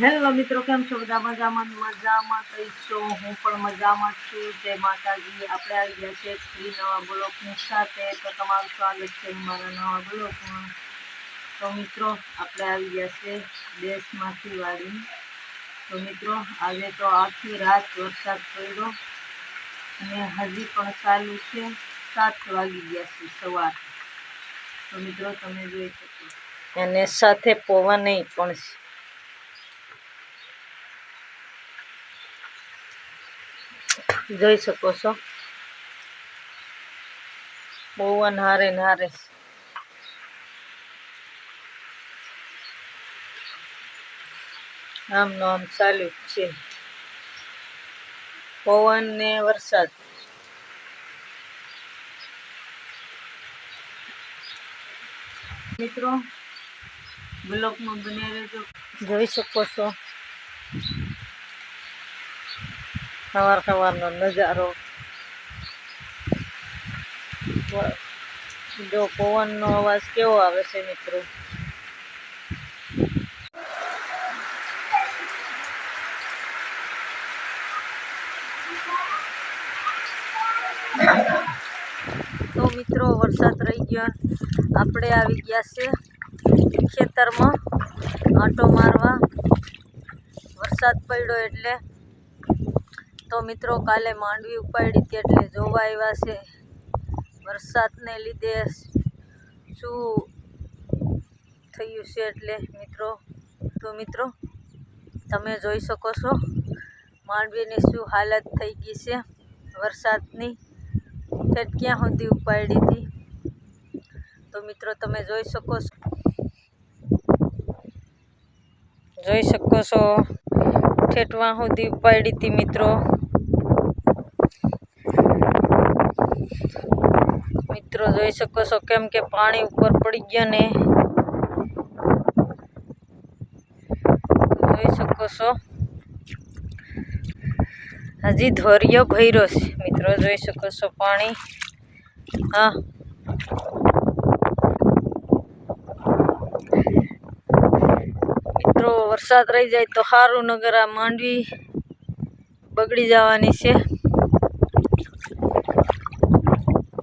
Hello મિત્રો, કેમ છો? બધા મજામાં મજામાં કહીશો હું પણ મજામાં છું. જય માતાજી. આપણે આવી ગયા છે ફ્રી નવા બ્લોકની સાથે. તો તમારું સ્વાગત છે મારા નવા બ્લોકમાં. તો મિત્રો, આપણે આવી ગયા છે દેશમાંથી વાળી. તો મિત્રો, આજે તો આખી રાત વરસાદ પડ્યો અને હજી પણ ચાલુ છે. સાત વાગી ગયા છે સવાર. તો મિત્રો, તમે જોઈ શકો. અને સાથે પવન પણ છે જોઈ શકો છો. પવન હારે ને હારે. આમનો આમ ચાલુ જ છે. પવન ને વરસાદ. મિત્રો, બ્લોકમાં બન્યા રહેજો જોઈ શકો છો. સવાર સવારનો નજારો. જો પવનનો અવાજ કેવો આવે છે મિત્રો? તો મિત્રો, વરસાદ રહી ગયો. આપણે આવી ગયા છે ખેતરમાં આંટો મારવા. વરસાદ પડ્યો એટલે તો મિત્રો કાલે માંડવી ઉપાડી હતી એટલે જોવા આવ્યા છે. વરસાદને લીધે શું થયું છે એટલે મિત્રો? તો મિત્રો, તમે જોઈ શકો છો માંડવીની શું હાલત થઈ ગઈ છે વરસાદની. ઠેઠ ક્યાં સુધી ઉપાડી હતી? તો મિત્રો, તમે જોઈ શકો છો. જોઈ શકો છો. ઠેઠવા સુધી ઉપાડી હતી મિત્રો. મિત્રો જોઈ શકો છો કેમ કે પાણી ઉપર પડી ગયા ને. જોઈ શકો છો. હજી ધોરિયો ભર્યો છે. મિત્રો જોઈ શકો છો પાણી. હા. મિત્રો વરસાદ રહી જાય તો સારું નગર આ માંડવી બગડી જવાની છે.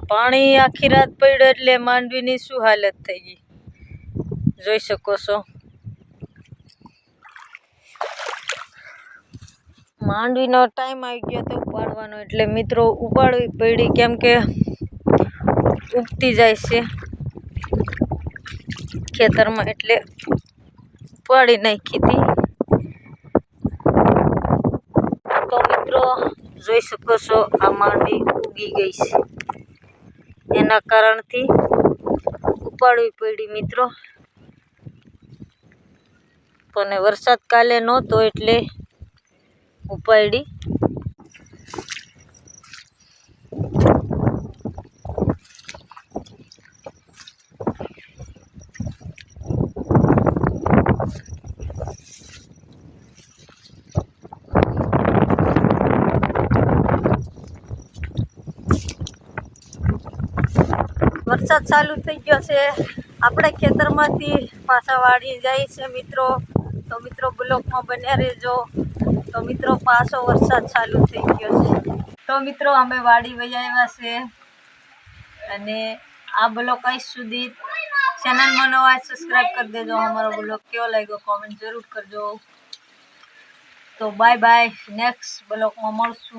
પાણી આખી રાત પડ્યો એટલે માંડવીની શું હાલત થઈ ગઈ? જોઈ શકો છો. માંડવીનો ટાઈમ આવી ગયો તો ઉપાડવાનો, એટલે મિત્રો ઉપાડવી પડી કેમ કે ઉગતી જાય છે ખેતરમાં, એટલે ઉપાડી નાખી હતી. તો મિત્રો જોઈ શકો છો, આ માંડવી ઉગી ગઈ છે. એના કારણથી ઉપાડવી પડી મિત્રો. પણ વરસાદ કાલે નહોતો એટલે ઉપાડી વરસાદ ચાલુ થઈ ગયો છે. આપણે ખેતરમાંથી પાછા વાળી જાય છે મિત્રો. તો મિત્રો બ્લોકમાં બન્યા રહેજો. તો મિત્રો પાછો વરસાદ ચાલુ થઈ ગયો છે. તો મિત્રો અમે વાડી વહી આવ્યા છે. અને આ બ્લોક અહીં સુધી ચેનલમાં નવા સબસ્ક્રાઈબ કરી દેજો. અમારો બ્લોગ કેવો લાગ્યો કોમેન્ટ જરૂર કરજો. તો બાય બાય નેક્સ્ટ બ્લોકમાં મળશું.